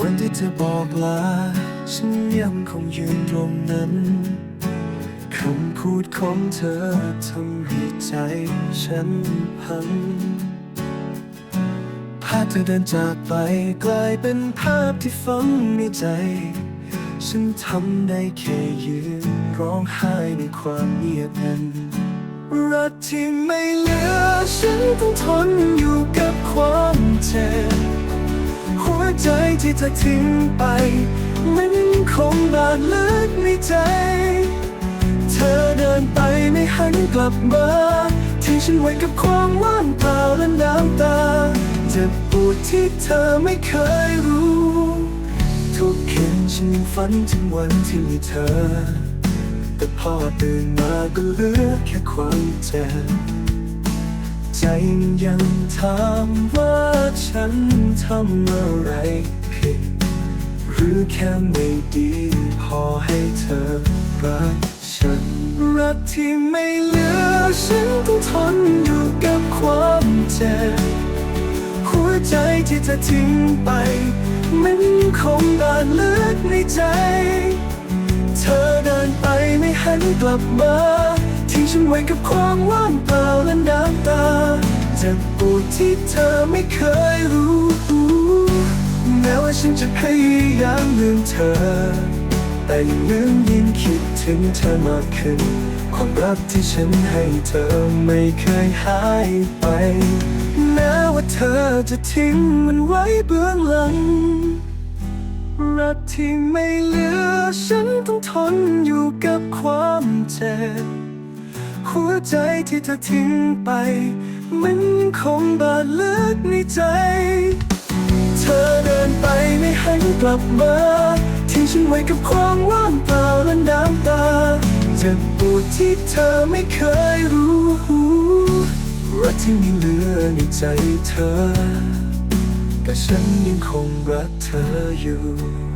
วันที่เธอบอกลา ฉันยังคงยืนตรงนั้น คำพูดของเธอทำให้ใจฉันพังภาพเธอเดินจากไปกลายเป็นภาพที่ฝังในใจ ฉันทำได้แค่ยืนร้องไห้ในความเงียบนั้นรักที่ไม่เหลือ ฉันต้องทนอยู่กับความเจ็บ ใจที่เธอทิ้งไป มันคงบาดลึกในใจ เธอเดินไปไม่หันกลับมาทิ้งฉันไว้กับความว่างเปล่าและน้ำตาเจ็บปวดที่เธอไม่เคยรู้ ทุกคืนฉันฝันถึงวันที่มีเธอ แต่พอตื่นมาก็เหลือแค่ความเจ็บใจยังถามว่าฉัน ทำอะไรผิด หรือแค่ไม่ดีพอให้เธอรักฉัน รักที่ไม่เหลือฉันต้องทนอยู่กับความเจ็บ หัวใจที่เธอทิ้งไป มันคงบาดลึกในใจ เธอเดินไปไม่หันกลับมาทิ้งฉันไว้กับความว่างเปล่าและน้ำตาเจ็บปวดที่เธอไม่เคยรู้ ฉันจะพยายามลืมเธอ แต่ยังลืมยิ่งคิดถึงเธอมากขึ้น ความรักที่ฉันให้เธอไม่เคยหายไปแม้ว่าเธอจะทิ้งมันไว้เบื้องหลัง รักที่ไม่เหลือฉันต้องทนอยู่กับความเจ็บหัวใจที่เธอทิ้งไป มันคงบาดลึกในใจ ธอเดินไปไม่หันกลับมาทิ้งฉันไว้กับความว่างเปล่าและน้ำตาเจ็บปวดที่เธอไม่เคยรู้รักที่มีเหลือในใจเธอ แต่ฉันยังคงรักเธออยู่